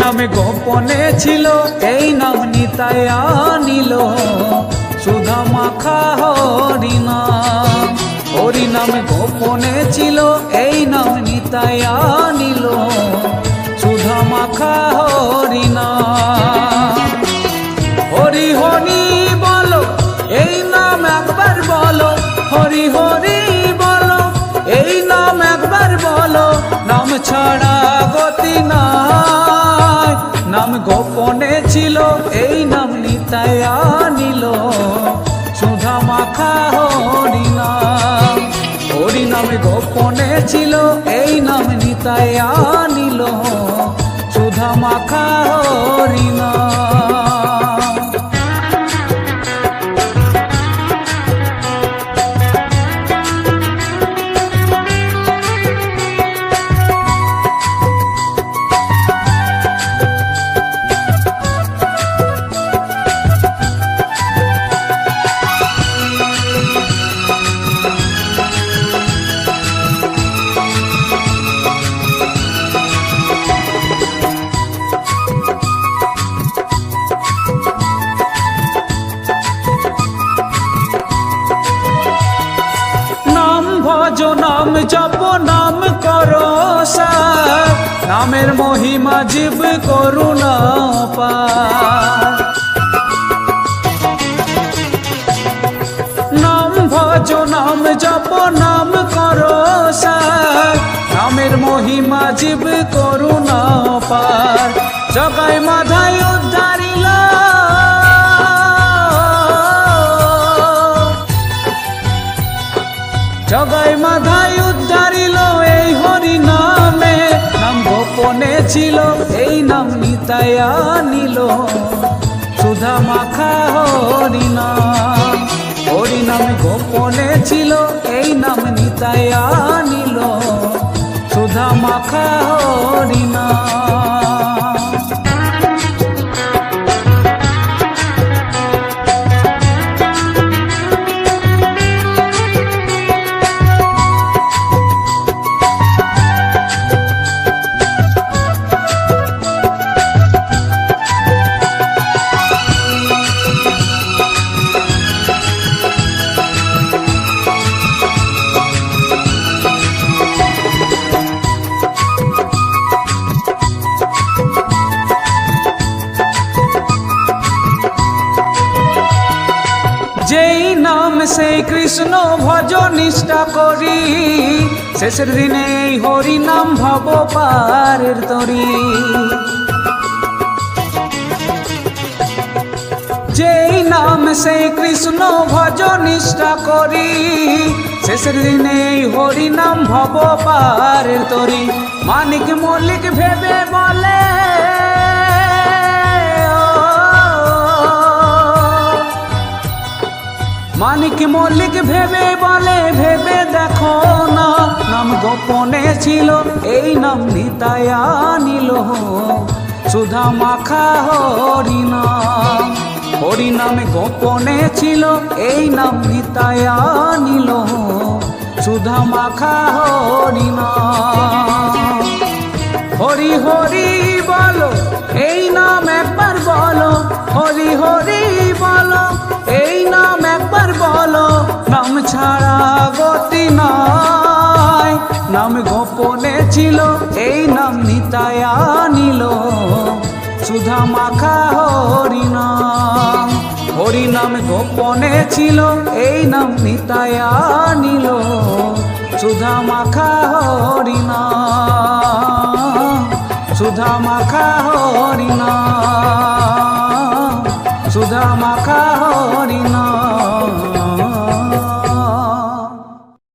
নামে গোপনে ছিল, এই নাম নিতাই আনিল। সুধা মাখা হরি নাম হরি নামে গোপনে ছিল, এই নাম নিতায়া নাম জপ নাম করো সার নামের মহিমা জীব করুণা পার নাম ভজ, নাম জপ, নাম করো নামের মহিমা জীব করুণা পার জগায় মাধায় ছিল, এই নাম নিতায়া নিল। সুধা মাখা হরিনাম হরি নামে গোপনে ছিল, এই নাম নিতায়া নিল। সুধা মাখা সেই কৃষ্ণ ভজ নিষ্ঠা করি। শেষের দিনে হরি নাম ভব পারের তরি। যেই নাম সেই কৃষ্ণ ভজ নিষ্ঠা করি, শেষের দিনে হরি নাম ভব পারের তরি। মানিক মল্লিক ভেবে বলে মানিক মল্লিক ভেবে বলে, ভেবে দেখো না, নাম গোপনে ছিল, এই নাম নিতায়া নিল সুধা মাখা হরি নাম হরি নামে গোপনে ছিল, এই নাম নিতায়া নিল সুধা মাখা হরি নাম হরি হরি গোপনে ছিল, এই নাম নিতায়া নিল সুধা মাখা হরি নাম হরি নাম গোপনে ছিল, এই নাম নিতায়া নিল সুধা মাখা হরি নাম সুধা মাখা হরি নাম সুধা মাখা